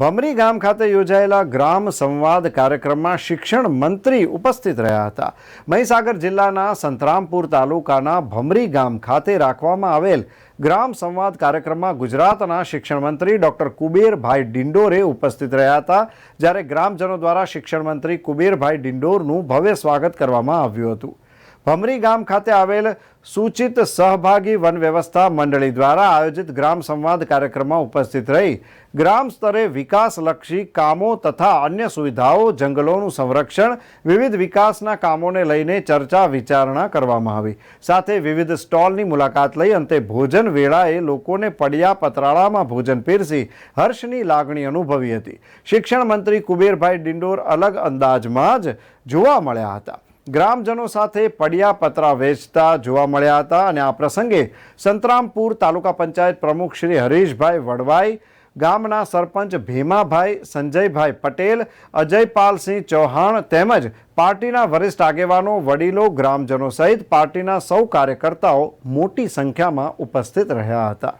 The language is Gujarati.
ભમરી ગામ ખાતે યોજાયેલા ગ્રામ સંવાદ કાર્યક્રમમાં શિક્ષણ મંત્રી ઉપસ્થિત રહ્યા હતા. મહીસાગર જિલ્લાના સંતરામપુર તાલુકાના ભમરી ગામ ખાતે રાખવામાં આવેલ ગ્રામ સંવાદ કાર્યક્રમમાં ગુજરાતના શિક્ષણ મંત્રી ડૉક્ટર કુબેરભાઈ ડિંડોરે ઉપસ્થિત રહ્યા હતા, જ્યારે ગ્રામજનો દ્વારા શિક્ષણ મંત્રી કુબેરભાઈ ડિંડોરનું ભવ્ય સ્વાગત કરવામાં આવ્યું હતું. ભમરી ગામ ખાતે આવેલ સૂચિત સહભાગી વન વ્યવસ્થા મંડળી દ્વારા આયોજિત ગ્રામ સંવાદ કાર્યક્રમમાં ઉપસ્થિત રહી ગ્રામ સ્તરે વિકાસલક્ષી કામો તથા અન્ય સુવિધાઓ, જંગલોનું સંરક્ષણ, વિવિધ વિકાસના કામોને લઈને ચર્ચા વિચારણા કરવામાં આવી. સાથે વિવિધ સ્ટોલની મુલાકાત લઈ અંતે ભોજન વેળાએ લોકોને પડ્યા પતરાળામાં ભોજન પીરસી હર્ષની લાગણી અનુભવી હતી. શિક્ષણ મંત્રી કુબેરભાઈ ડિંડોર અલગ અંદાજમાં જ જોવા મળ્યા હતા. ગ્રામજનો સાથે પડિયા પતરા વેચતા જોવા મળ્યા હતા અને આ પ્રસંગે સંતરામપુર તાલુકા પંચાયત પ્રમુખ શ્રી હરીશભાઈ વડવાઈ, ગામના સરપંચ ભીમાભાઈ, સંજયભાઈ પટેલ, અજયપાલસિંહ ચૌહાણ તેમજ પાર્ટીના વરિષ્ઠ આગેવાનો, વડીલો, ગ્રામજનો સહિત પાર્ટીના સૌ કાર્યકર્તાઓ મોટી સંખ્યામાં ઉપસ્થિત રહ્યા હતા.